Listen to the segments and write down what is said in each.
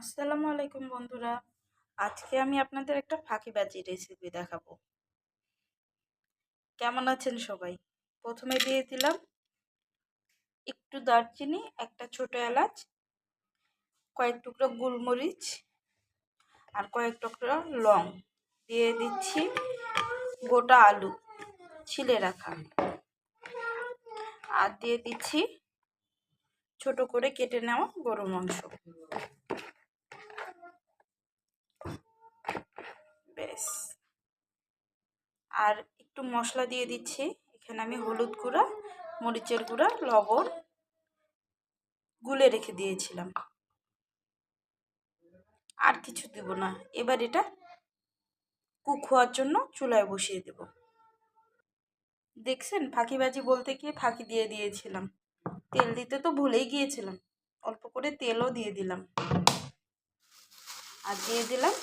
আসসালামু আলাইকুম বন্ধুরা। আজকে আমি আপনাদের একটা ফাঁকিবাজি রেসিপি দেখাবো। কেমন আছেন সবাই? প্রথমে দিয়ে দিলাম একটু দারচিনি, একটা ছোট এলাচ, কয়েক টুকরো গোলমরিচ আর কয়েক টুকরো লং। দিয়ে দিচ্ছি গোটা আলু ছিলে রাখা। আর দিয়ে দিচ্ছি ছোট করে কেটে নেওয়া গরু মাংস। ব্যাস আর একটু মশলা দিয়ে দিচ্ছি। এখানে আমি হলুদ গুঁড়া, মরিচের গুঁড়া, লবণ গুলে রেখে দিয়েছিলাম। আর কিছু দেব না। এবার এটা কুক হওয়ার জন্য চুলায় বসিয়ে দেব। দেখছেন? ফাঁকিবাজি বলতে গিয়ে ফাঁকি দিয়ে দিয়েছিলাম। তেল দিতে তো ভুলেই গিয়েছিলাম। অল্প করে তেলও দিয়ে দিলাম। আর দিয়ে দিলাম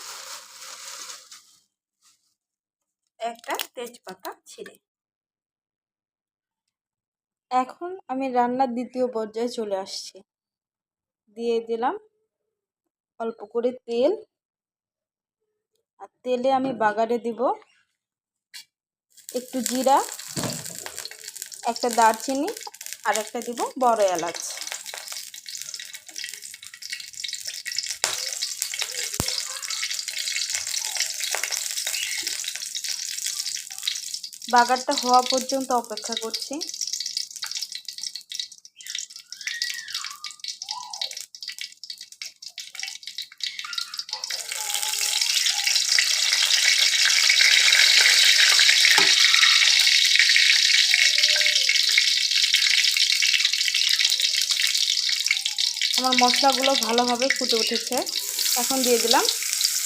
একটা তেজপাতা ছিঁড়ে এখন আমি রান্নার দ্বিতীয় পর্যায়ে চলে আসছি। দিয়ে দিলাম অল্প করে তেল। আর তেলে আমি বাগারে দিব একটু জিরা, একটা দারচিনি, আর একটা দিব বড় এলাচ। বাগারটা হওয়া পর্যন্ত অপেক্ষা করছি। আমার মশলাগুলো ভালোভাবে ফুটে উঠেছে। এখন দিয়ে দিলাম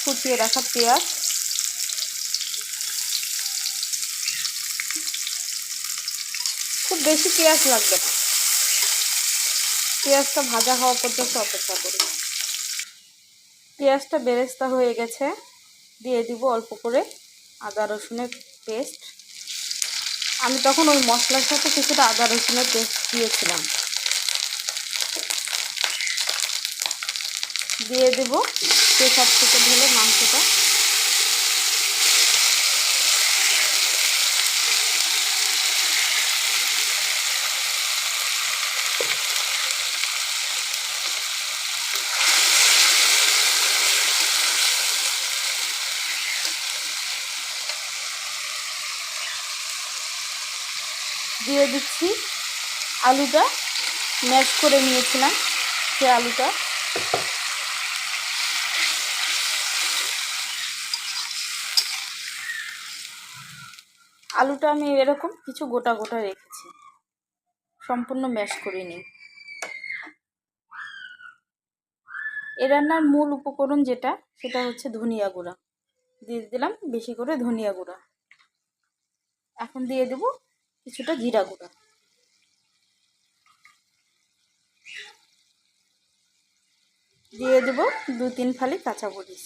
ফুটিয়ে রাখা পেঁয়াজ। খুব বেশি পেঁয়াজ লাগবে না। পেঁয়াজটা ভাজা হওয়া পর্যন্ত অপেক্ষা করি পেঁয়াজটা বেরেস্তা হয়ে গেছে। দিয়ে দিব অল্প করে আদা রসুনের পেস্ট। আমি তখন ওই মশলার সাথে কিছুটা আদা রসুনের পেস্ট দিয়েছিলাম। দিয়ে দেব প্রেশার থেকে ঢেলে মাংসটা। দিয়ে দিচ্ছি আলুটা। ম্যাশ করে নিয়েছিলাম সে আলুটা। আলুটা আমি এরকম কিছু গোটা গোটা রেখেছি। সম্পূর্ণ ম্যাশ করিনি এ রান্নার মূল উপকরণ যেটা, সেটা হচ্ছে ধনিয়া গুঁড়া। দিয়ে দিলাম বেশি করে ধনিয়া গুঁড়া। এখন দিয়ে দেব কিছুটা জিরা গুঁড়া। দিয়ে দেব দু তিন ফালি কাঁচা মরিচ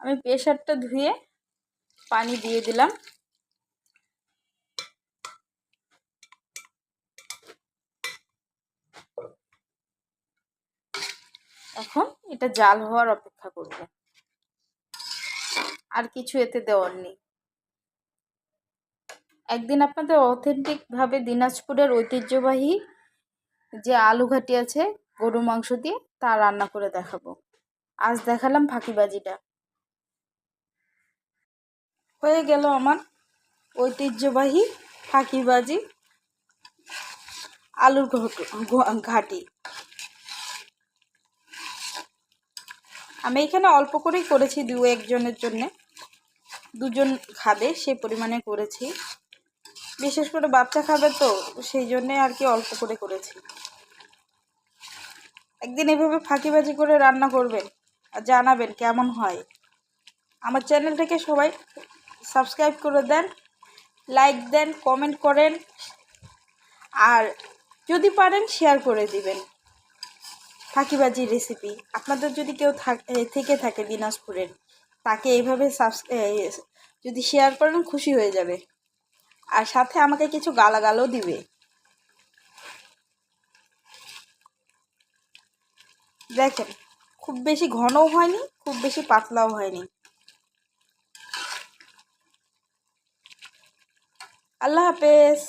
আমি প্রেশারটা ধুয়ে পানি দিয়ে দিলাম। এখন এটা জাল হওয়ার অপেক্ষা করব। আর কিছু এতে দেওয়ার নেই। একদিন আপনাদের অথেন্টিকভাবে দিনাজপুরের ঐতিহ্যবাহী যে আলু ঘাটি আছে গরু মাংস দিয়ে, তা রান্না করে দেখাবো। আজ দেখালাম ফাঁকিবাজিটা। হয়ে গেল আমার ঐতিহ্যবাহী ফাঁকিবাজি আলুর ঘাটি। আমি এখানে অল্প করেই করেছি দু একজনের জন্য। দুজন খাবে, সে পরিমাণে করেছি। বিশেষ করে বাচ্চা খাবে তো, সেই জন্যে আর কি অল্প করে করেছি। একদিন এভাবে ফাঁকিবাজি করে রান্না করবেন আর জানাবেন কেমন হয়। আমার চ্যানেলটাকে সবাই সাবস্ক্রাইব করে দেন, লাইক দেন, কমেন্ট করেন, আর যদি পারেন শেয়ার করে দিবেন। ফাঁকিবাজি রেসিপি আপনাদের যদি কেউ থেকে থাকে দিনাজপুরের, তাকে এইভাবে সাবস যদি শেয়ার করেন, খুশি হয়ে যাবে। আর সাথে আমাকে কিছু গালাগালও দিবে। দেখেন, খুব বেশি ঘনও হয়নি, খুব বেশি পাতলাও হয়নি। আল্লাহ হাফেজ।